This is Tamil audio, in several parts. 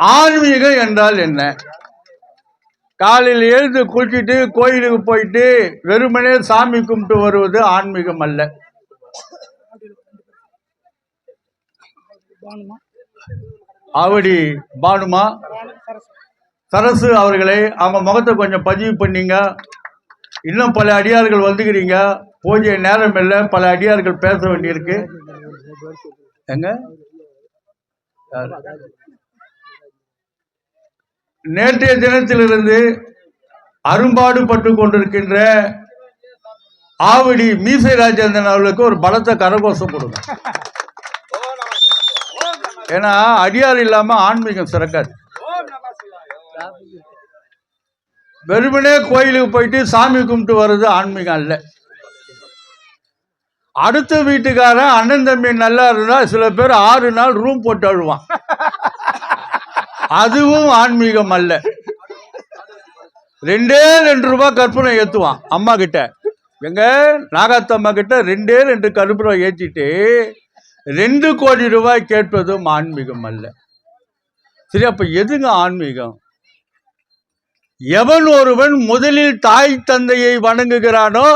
ஆன்மீகம் என்றால் என்ன? காலையில் எழுந்து குளிச்சுட்டு கோயிலுக்கு போயிட்டு வெறுமனே சாமி கும்பிட்டு வருவது ஆன்மீகம் அல்ல. ஆவடி பானுமா? சரசு அவர்களை அவங்க முகத்தை கொஞ்சம் பதிவு பண்ணீங்க. இன்னும் பல அடியார்கள் வந்துக்கிறீங்க. பூஜை நேரம் இல்லை பல அடியார்கள் பேச வேண்டியிருக்கு. எங்க? நேற்றைய தினத்திலிருந்து அரும்பாடுபட்டு கொண்டிருக்கின்ற ஆவடி மீசை ராஜேந்திரன் அவர்களுக்கு ஒரு பலத்த கரகோஷம் கொடுங்க. ஏன்னா அடியார் இல்லாம ஆன்மீகம் சிறக்காது. வெறுமனே கோயிலுக்கு போயிட்டு சாமி கும்பிட்டு வர்றது ஆன்மீகம் அல்ல. அடுத்த வீட்டுக்காரன் அண்ணன் தம்பி நல்லா இருந்தா சில பேர் ஆறு நாள் ரூம் போட்டு அழுவான். அதுவும் ஆன்மீகம் அல்ல ரெண்டே ரெண்டு ரூபாய் கற்பனை ஏத்துவான் அம்மா கிட்ட. எங்க நாகாத்தம்மா கிட்ட ரெண்டே ரெண்டு கருப்புரை ஏற்றிட்டு ரெண்டு கோடி ரூபாய் கேட்பதும் ஆன்மீகம் அல்ல சரி அப்ப எதுங்க ஆன்மீகம்? எவன் ஒருவன் முதலில் தாய் தந்தையை வணங்குகிறானோ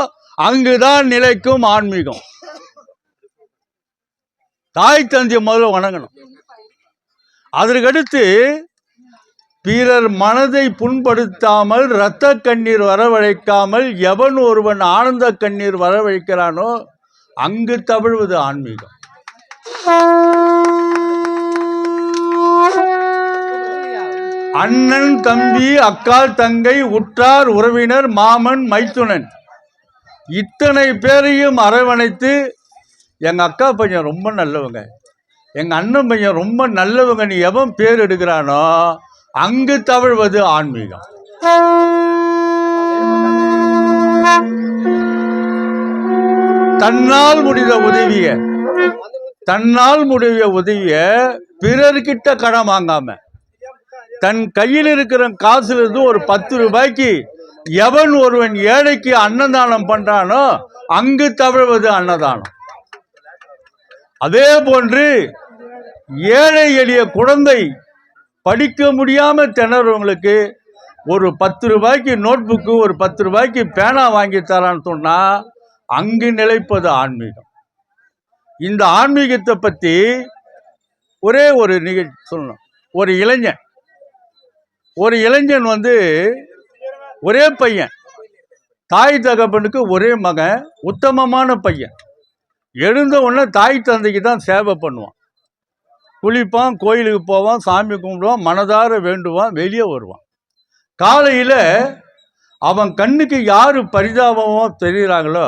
அங்குதான் நிலைக்கும் ஆன்மீகம். தாய் தந்தையை முதல்ல வணங்கணும். அதற்கடுத்து பிறர் மனதை புண்படுத்தாமல் இரத்த கண்ணீர் வரவழைக்காமல் எவன் ஒருவன் ஆனந்த கண்ணீர் வரவழைக்கிறானோ அங்கு தவிழ்வது ஆன்மீகம். அண்ணன் தம்பி அக்கால் தங்கை உற்றார் உறவினர் மாமன் மைத்துனன். இத்தனை பேரையும் அரவணைத்து எங்க அக்கா பையன் ரொம்ப நல்லவங்க. எங்க அண்ணன் பையன் ரொம்ப நல்லவங்க. நீ எவன் பேர் எடுக்கிறானோ அங்கு தவிழ்வது ஆன்மீகம். தன்னால் முடிந்த உதவிய தன்னால் முடிய உதவிய பிறர்கிட்ட கடன் வாங்காம தன் கையில் இருக்கிற காசுல இருந்து ஒரு பத்து ரூபாய்க்கு எவன் ஒருவன் ஏழைக்கு அன்னதானம் பண்றானோ அங்கு தவிழ்வது அன்னதானம். அதே போன்று ஏழை எளிய குழந்தை படிக்க முடியாமல் திணறவங்களுக்கு ஒரு பத்து ரூபாய்க்கு நோட் புக்கு ஒரு பத்து ரூபாய்க்கு பேனா வாங்கி தரான்னு சொன்னால் அங்கு நிலைப்பது ஆன்மீகம். இந்த ஆன்மீகத்தை பற்றி ஒரே ஒரு நிகழ்ச்சி சொல்லணும். ஒரு இளைஞன். ஒரு இளைஞன் வந்து ஒரே பையன். தாய் தகப்பனுக்கு ஒரே மகன் உத்தமமான பையன். எழுந்த உடனே தாய் தந்தைக்கு தான் சேவை பண்ணுவான். குளிப்பான் கோயிலுக்கு போவான் சாமி கும்பிடுவான் மனதார வேண்டுவான் வெளியே வருவான். காலையில் அவன் கண்ணுக்கு யார் பரிதாபமோ தெரிகிறாங்களோ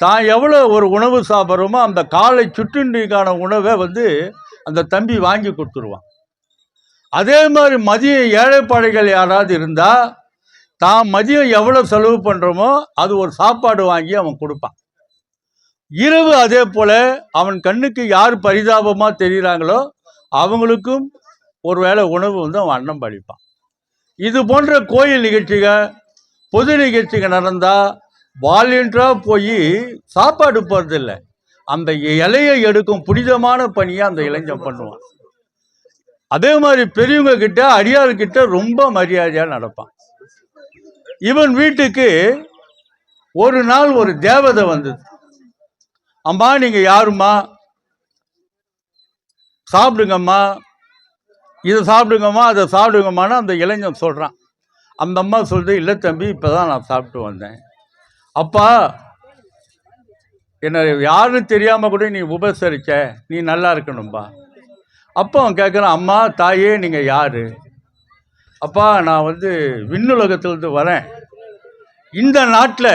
தான் எவ்வளோ ஒரு உணவு சாப்பிட்றோமோ அந்த காலை சுற்றுண்டிக்கான உணவை வந்து அந்த தம்பி வாங்கி கொடுத்துருவான். அதே மாதிரி மதியம் ஏழைப்பாடைகள் யாராவது இருந்தால் தான் மதியம் எவ்வளோ செலவு பண்ணுறோமோ அது ஒரு சாப்பாடு வாங்கி அவன் கொடுப்பான். இரவு அதே போல் அவன் கண்ணுக்கு யார் பரிதாபமாக தெரிகிறாங்களோ அவங்களுக்கும் ஒரு வேளை உணவு வந்து அவன் அன்னம் பழிப்பான். இது போன்ற கோயில் நிகழ்ச்சிகள் பொது நிகழ்ச்சிகள் நடந்தால் வாலண்டியராக போய் சாப்பாடு போகிறதில்ல அந்த இலையை எடுக்கும் புனிதமான பணியை அந்த இளைஞன் பண்ணுவான். அதே மாதிரி பெரியவங்க கிட்ட அடியார்கிட்ட ரொம்ப மரியாதையாக நடப்பான். இவன் வீட்டுக்கு ஒரு நாள் ஒரு தேவதை வந்தது. அம்மா நீங்க யாரும்மா? சாப்பிடுங்கம்மா. இதை சாப்பிடுங்கம்மா அதை சாப்பிடுங்கம்மான்னு அந்த இளைஞன் சொல்கிறான் அந்த அம்மா சொல்லுது இல்லை தம்பி இப்போ தான் நான் சாப்பிட்டு வந்தேன். அப்பா என்ன யாருன்னு தெரியாமல் கூட நீ உபசரிச்ச நீ நல்லா இருக்கணும்பா. அப்போ அவன் கேட்குறான் அம்மா தாயே நீங்கள் யார்? அப்பா நான் வந்து விண்ணுலகத்திலேருந்து வரேன். இந்த நாட்டில்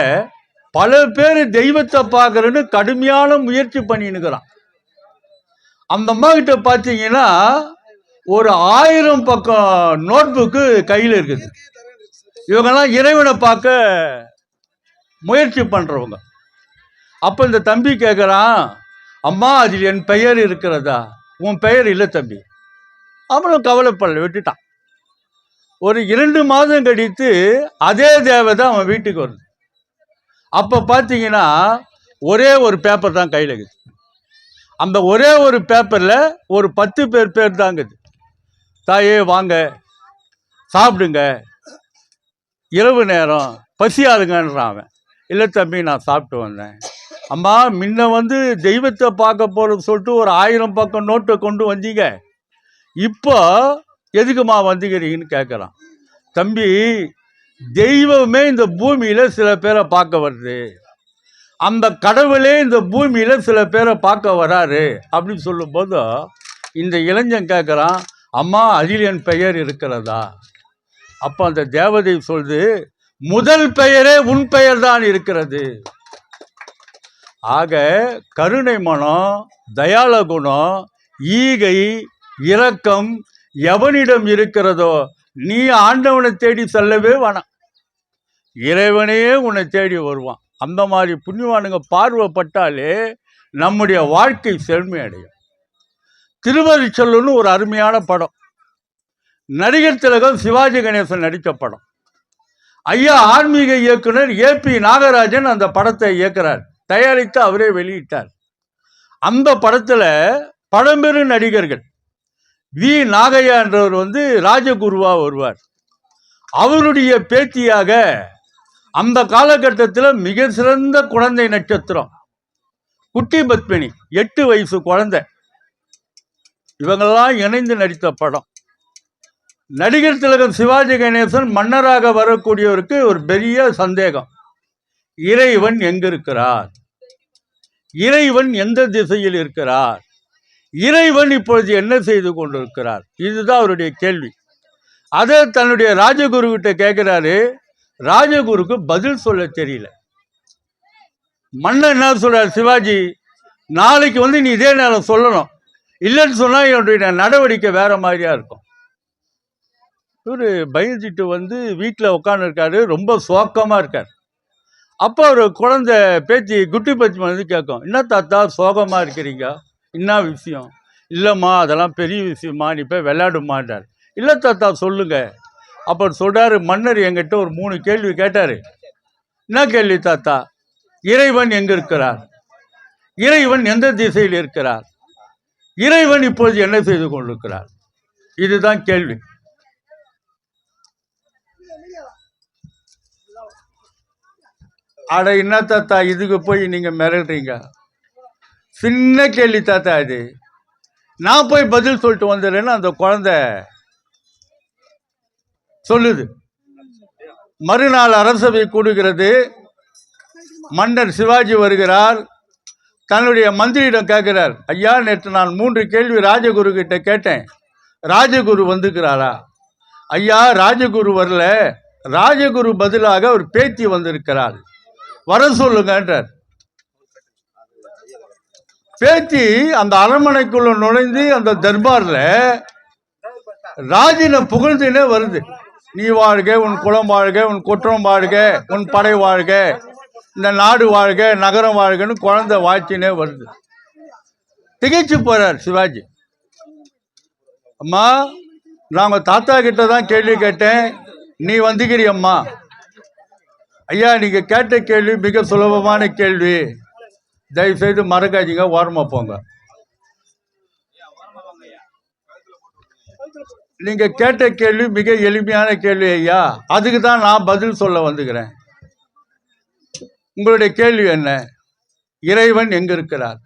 பல பேர் தெய்வத்தை பார்க்கறன்னு கடுமையான முயற்சி பண்ணினுக்கிறான் அந்த அம்மா கிட்ட பார்த்தீங்கன்னா ஒரு ஆயிரம் பக்கம் நோட்புக்கு கையில் இருக்குது. இவங்கெல்லாம் இறைவனை பார்க்க முயற்சி பண்ணுறவங்க அப்போ இந்த தம்பி கேட்குறான் அம்மா அதில் என் பெயர் இருக்கிறதா? உன் பெயர் இல்லை தம்பி. அவனும் கவலைப்படல விட்டுட்டான். ஒரு இரண்டு மாதம் கழித்து அதே தேவதை அவன் வீட்டுக்கு வருது. அப்போ பார்த்தீங்கன்னா ஒரே ஒரு பேப்பர் தான் கையில் இருக்குது. அந்த ஒரே ஒரு பேப்பரில் ஒரு பத்து பேர் பேர் தாங்குது தாயே வாங்க. சாப்பிடுங்க. இரவு நேரம். பசியாதுங்கன்றான் அவன். இல்லை தம்பி நான் சாப்பிட்டு வந்தேன். அம்மா முன்ன வந்து தெய்வத்தை பார்க்க போகிறது சொல்லிட்டு ஒரு ஆயிரம் பக்கம் நோட்டை கொண்டு வந்தீங்க. இப்போ எதுக்குமா வந்துக்கிறீங்கன்னு கேட்குறான் தம்பி தெய்வமே இந்த பூமியில் சில பேரை பார்க்க வருது. அந்த கடவுளே இந்த பூமியில் சில பேரை பார்க்க வராரு. அப்படின்னு சொல்லும்போது இந்த இளைஞன் கேட்குறான் அம்மா அதில் என் பெயர் இருக்கிறதா? அப்போ அந்த தேவதை சொல்லுது முதல் பெயரே உன் பெயர் தான் இருக்கிறது. ஆக கருணை மனம் தயால குணம் ஈகை இரக்கம் எவனிடம் இருக்கிறதோ நீ ஆண்டவனை தேடி செல்லவே வேணாம். இறைவனே உன்னை தேடி வருவான். அந்த மாதிரி புண்ணியவானுங்க பார்வைப்பட்டாலே நம்முடைய வாழ்க்கை செழுமை அடையும் திருவருச்சொல்லுன்னு ஒரு அருமையான படம். நடிகர் திலகம் சிவாஜி கணேசன் நடித்த படம். ஐயா ஆன்மீக இயக்குனர் ஏ பி நாகராஜன் அந்த படத்தை இயக்குறார். தயாரித்து அவரே வெளியிட்டார். அந்த படத்தில் பழம்பெரும் நடிகர்கள். வி நாகையா என்றவர் வந்து ராஜகுருவா வருவார். அவருடைய பேத்தியாக அந்த காலகட்டத்தில் மிக சிறந்த குழந்தை நட்சத்திரம். குட்டி பத்மினி எட்டு வயசு குழந்தை. இவங்கெல்லாம் இணைந்து நடித்த படம். நடிகர் திலகம் சிவாஜி கணேசன் மன்னராக வரக்கூடியவருக்கு ஒரு பெரிய சந்தேகம். இறைவன் எங்கிருக்கிறார்? இறைவன் எந்த திசையில் இருக்கிறார்? இறைவன் இப்பொழுது என்ன செய்து கொண்டிருக்கிறார்? இதுதான் அவருடைய கேள்வி. அதை தன்னுடைய ராஜகுரு கிட்ட கேட்கிறாரு ராஜகுருக்கு பதில் சொல்ல தெரியல. மன்னன் என்ன சொல்கிறார் சிவாஜி? நாளைக்கு வந்து நீ இதே நேரம் சொல்லணும். இல்லைன்னு சொன்னா என்னுடைய நடவடிக்கை வேற மாதிரியா இருக்கும். இவரு பயந்துட்டு வந்து வீட்டில் உட்காந்துருக்காரு ரொம்ப சோக்கமாக இருக்கார். அப்போ ஒரு குழந்தை பேத்தி குட்டி பச்சி வந்து கேட்கும் என்ன தாத்தா சோகமாக இருக்கிறீங்க? என்ன விஷயம்? இல்லைம்மா அதெல்லாம் பெரிய விஷயமா நீ போய் விளையாடுமாட்டார் இல்லை தாத்தா சொல்லுங்க. அப்போ சொல்றாரு மன்னர் எங்கிட்ட ஒரு மூணு கேள்வி கேட்டார். என்ன கேள்வி தாத்தா? இறைவன் எங்க இருக்கிறார் இறைவன் எந்த திசையில் இருக்கிறார்? இறைவன் இப்பொழுது என்ன செய்து கொண்டிருக்கிறார்? இதுதான் கேள்வி. அட என்ன தாத்தா இதுக்கு போய் நீங்க மிரடுறீங்க சின்ன கேள்வி தாத்தா இது. நான் போய் பதில் சொல்லிட்டு வந்துடுறேன்னு அந்த குழந்தை சொல்லுது. மறுநாள் அரசவை கூடுகிறது. மன்னர் சிவாஜி வருகிறார். தன்னுடைய மந்திரியிடம் கேட்கிறார் ஐயா நேற்று நான் மூன்று கேள்வி ராஜகுரு கிட்ட கேட்டேன். ராஜகுரு வந்துக்கிறாரா ஐயா ராஜகுரு வரல. ராஜகுரு பதிலாக ஒரு பேத்தி வந்திருக்கிறார். வர சொல்லுங்கன்றார் பேத்தி அந்த அரண்மனைக்குள்ள நுழைந்து அந்த தர்பார்ல ராஜின புகழ்ந்தினே வருது. நீ வாழ்க உன் குலம் வாழ்க உன் குற்றம் வாழ்க உன் படை வாழ்க. இந்த நாடு வாழ்க நகரம் வாழ்கன்னு குழந்தை வாழ்த்தினே வருது. திகைச்சு போறார் சிவாஜி. அம்மா நாங்கள் தாத்தா கிட்ட தான் கேள்வி கேட்டேன். நீ வந்துக்கிறியம்மா ஐயா நீங்க கேட்ட கேள்வி மிக சுலபமான கேள்வி. தயவுசெய்து மறக்காதீங்க ஓரமா போங்க. நீங்க கேட்ட கேள்வி மிக எளிமையான கேள்வி ஐயா. அதுக்கு தான் நான் பதில் சொல்ல வந்துக்கிறேன். உங்களுடைய கேள்வி என்ன? இறைவன் எங்க இருக்கிறார்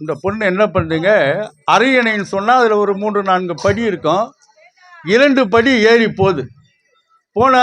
இந்த பொண்ணு என்ன பண்ணுங்க அரியணைன்னு சொன்னா அதுல ஒரு மூன்று நான்கு படி இருக்கும். இரண்டு படி ஏறி போகுது. போனா